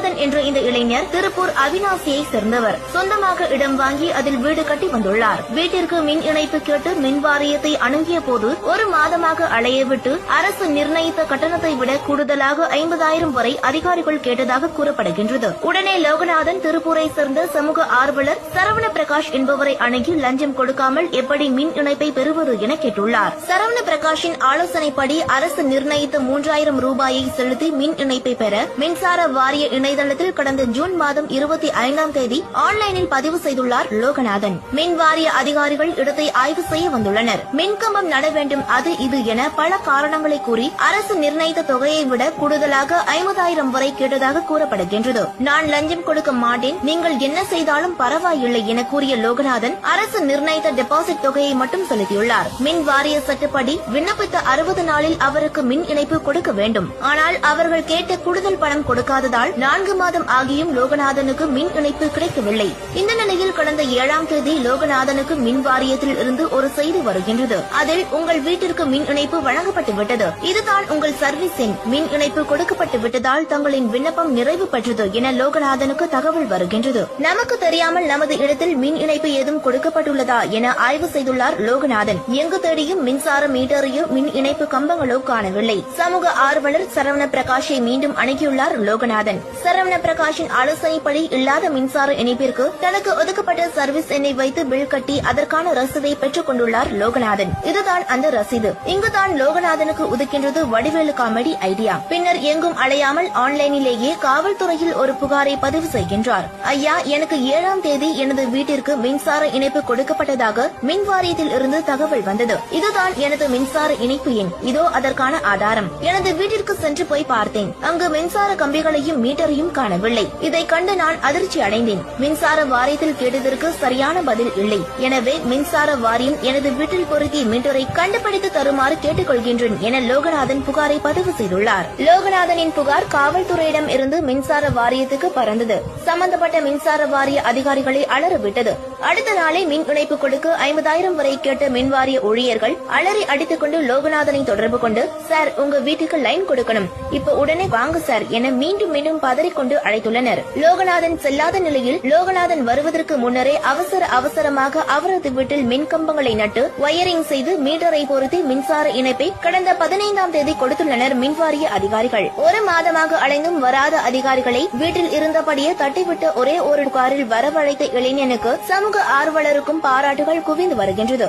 லோகநாதன் என்ற இந்த இளைஞர் திருப்பூர் அவினாசியை சேர்ந்தவர். சொந்தமாக இடம் வாங்கி அதில் வீடு கட்டி வந்துள்ளார். வீட்டிற்கு மின் இணைப்பு கேட்டு மின் வாரியத்தை அணுகிய போது ஒரு மாதமாக அலைய விட்டு அரசு நிர்ணயித்த கட்டணத்தை விட கூடுதலாக ஐம்பதாயிரம் வரை அதிகாரிகள் கேட்டதாக கூறப்படுகின்றது. உடனே லோகநாதன் திருப்பூரை சேர்ந்த சமூக ஆர்வலர் சரவண பிரகாஷ் என்பவரை அணுகி லஞ்சம் கொடுக்காமல் எப்படி மின் இணைப்பை பெறுவது என கேட்டுள்ளார். சரவண பிரகாஷின் ஆலோசனைப்படி அரசு நிர்ணயித்த மூன்றாயிரம் ரூபாயை செலுத்தி மின் இணைப்பை பெற மின்சார வாரிய இணை இணையதளத்தில் கடந்த ஜூன் மாதம் இருபத்தி ஐந்தாம் தேதி ஆன்லைனில் பதிவு செய்துள்ளார் லோகநாதன். மின் வாரிய அதிகாரிகள் இடத்தை ஆய்வு செய்ய வந்துள்ளனர். மின்கம்பம் நட வேண்டும் அது இது என பல காரணங்களை கூறி அரசு நிர்ணயித்த தொகையை விட கூடுதலாக ஐம்பதாயிரம் வரை கேட்டதாக கூறப்படுகின்றது. நான் லஞ்சம் கொடுக்க மாட்டேன் நீங்கள் என்ன செய்தாலும் பரவாயில்லை என கூறிய லோகநாதன் அரசு நிர்ணயித்த டெபாசிட் தொகையை மட்டும் செலுத்தியுள்ளார். மின் வாரிய சட்டப்படி விண்ணப்பித்த அறுபது நாளில் அவருக்கு மின் இணைப்பு கொடுக்க வேண்டும். ஆனால் அவர்கள் கேட்ட கூடுதல் பணம் கொடுக்காததால் நான்கு மாதம் ஆகியும் லோகநாதனுக்கு மின் இணைப்பு கிடைக்கவில்லை. இந்த நிலையில் கடந்த ஏழாம் தேதி லோகநாதனுக்கு மின் வாரியத்தில் இருந்து ஒரு செய்தி வருகின்றது. அதில் உங்கள் வீட்டிற்கு மின் இணைப்பு வழங்கப்பட்டு விட்டது. இதுதான் உங்கள் சர்வீஸின் மின் இணைப்பு கொடுக்கப்பட்டு விட்டதால் தங்களின் விண்ணப்பம் நிறைவு பெற்றது என லோகநாதனுக்கு தகவல் வருகின்றது. நமக்கு தெரியாமல் நமது இடத்தில் மின் இணைப்பு ஏதும் கொடுக்கப்பட்டுள்ளதா என ஆய்வு செய்துள்ளார் லோகநாதன். எங்கு தேடியும் மின்சார மீட்டரையோ மின் இணைப்பு கம்பங்களோ காணவில்லை. சமூக ஆர்வலர் சரவண பிரகாஷை மீண்டும் அணுகியுள்ளார் லோகநாதன். சரவண பிரகாஷின் ஆலோசனைப்படி இல்லாத மின்சார இணைப்பிற்கு தனக்கு ஒதுக்கப்பட்ட சர்வீஸ் எண்ணை வைத்து பில் கட்டி அதற்கான ரசீதை பெற்றுக் கொண்டுள்ளார் லோகநாதன். இதுதான் அந்த ரசீது. இங்குதான் லோகநாதனுக்கு உதிக்கின்றது வடிவேலு காமெடி ஐடியா பின்னர் எங்கும் அலையாமல் ஆன்லைனிலேயே காவல்துறையில் ஒரு புகாரை பதிவு செய்கின்றார். ஐயா எனக்கு ஏழாம் தேதி எனது வீட்டிற்கு மின்சார இணைப்பு கொடுக்கப்பட்டதாக மின் வாரியத்தில் இருந்து தகவல் வந்தது. இதுதான் எனது மின்சார இணைப்பு எண். இதோ அதற்கான ஆதாரம். எனது வீட்டிற்கு சென்று போய் பார்த்தேன். அங்கு மின்சார கம்பிகளையும் மீட்டரையும் காணவில்லை. இதை கண்டு நான் அதிர்ச்சி அடைந்தேன். மின்சார வாரியத்தில் கேட்டதற்கு சரியான பதில் இல்லை. எனவே மின்சார வாரியம் எனது வீட்டில் பொருத்திய மீட்டரை கண்டுபிடித்து தருமாறு கேட்டுக்கொள்கின்றேன் என லோகநாதன் புகாரை பதிவு செய்துள்ளார். லோகநாதனின் புகார் காவல்துறையிடம் இருந்து மின்சார வாரியத்துக்கு பறந்தது. சம்பந்தப்பட்ட மின்சார வாரிய அதிகாரிகளை அலறவிட்டது. அடுத்த நாளே மின் இணைப்பு கொடுக்க ஐம்பதாயிரம் வரை கேட்ட மின்வாரிய ஊழியர்கள் அலறி அடித்துக் கொண்டு லோகநாதனை தொடர்பு கொண்டு சார் உங்க வீட்டுக்கு லைன் கொடுக்கணும். இப்ப உடனே வாங்க சார் என மீண்டும் மீண்டும் கதறிக்கொண்டு அழைத்துள்ளனர். லோகநாதன் செல்லாத நிலையில் லோகநாதன் வருவதற்கு முன்னரே அவசர அவசரமாக அவரது வீட்டில் மின்கம்பங்களை நட்டு வயரிங் செய்து மீட்டரை பொருத்தி மின்சார இணைப்பை கடந்த பதினைந்தாம் தேதி கொடுத்துள்ளனர் மின்வாரிய அதிகாரிகள். ஒரு மாதமாக அலைந்தும் வராத அதிகாரிகளை வீட்டில் இருந்தபடியே தட்டிவிட்டு ஒரே ஒரு காரில் வரவழைத்த இளைஞனுக்கு சமூக ஆர்வலருக்கும் பாராட்டுகள் குவிந்து வருகின்றது.